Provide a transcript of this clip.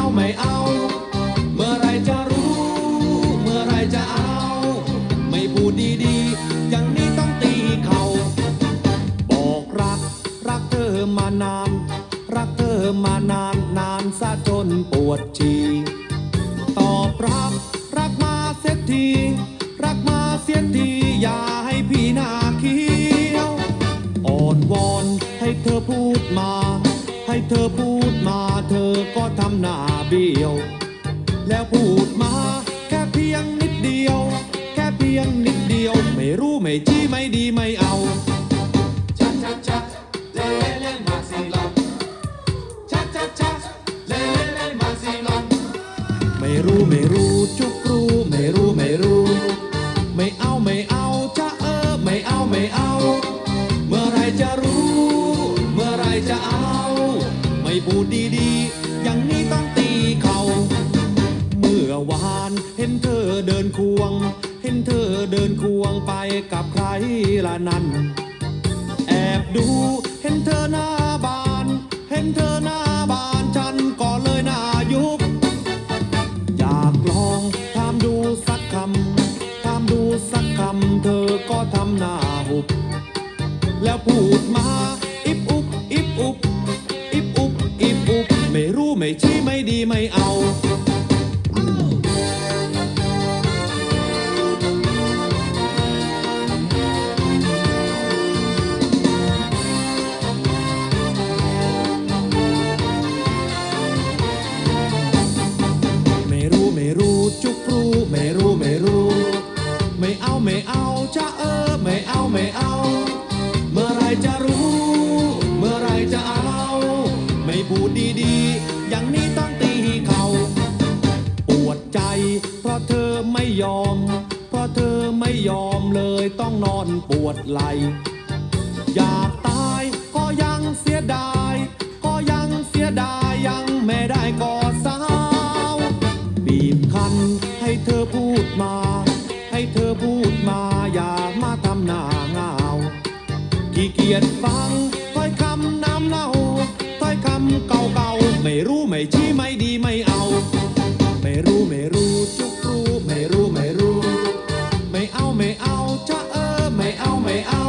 เไม่เอา เมื่อไรจะรู้ เมื่อไรจะเอา ไม่พูดดีย่งนี้ต้องตีเขา บอกรัก รักเธอมานาน รักเธอมานานนานซะจนปวดชีตอบรับ รักมาเสียที รักมาเสียทีอย่าให้พี่นาเคียวอ่อนวอนให้เธอพูดมา ให้เธอพูดมาเธอก็ หน้าเบี้ยว แล้วพูดมาแค่เพียงนิดเดียว แค่เพียงนิดเดียว ไม่รู้ไม่จี้ไม่ดีไม่เอาชักชักชักเล่เล่เล่มาสีลอนชักชักชักเล่เล่เล่มาสีลอนไม่รู้ไม่รู้จุกรู้ไม่รู้ไม่รู้ ไม่เอาไม่เอาจะเออไม่เอาไม่เอา เมื่อไรจะรู้ เมื่อไรจะเอา ไม่พูดดีๆ อย่างนี้ต้องตีเขาเมื่อวานเห็นเธอเดินควง เห็นเธอเดินควงไปกับใครละนั้นแอบดูเห็นเธอหน้าบาน เห็นเธอหน้าบานฉันก็เลยหน้ายุบอยากลองถามดูสักคำถามดูสักคำเธอก็ทำหน้าหุบ แล้วพูด ไม่เอาไม่รู้ไม่รู้จุกรู้ไม่รู้ไม่รู้ ไม่เอาไม่เอาจะเออไม่เอาไม่เอา เมื่อไรจะรู้ เมื่อไรจะเอา ไม่พูดดีๆ อย่างนี้ต้อง เขา ปวดใจ เพราะเธอไม่ยอม เพราะเธอไม่ยอมเลยต้องนอนปวดไหล อยากตายก็ยังเสียดาย ก็ยังเสียดายยังไม่ได้กอดสาว บีบคั้นให้เธอพูดมา ให้เธอพูดมาอย่ามาทำหน้าเงาขี้เกียจฟังถ้อยคำน้ำเน่าถ้อยคำเก่าๆ ไม่รู้ไม่ชี้ไม่ดีไม่เอา ไม่รู้ไม่รู้จุกรู้ไม่รู้ไม่รู้ ไม่เอาไม่เอาจะเออไม่เอาไม่เอา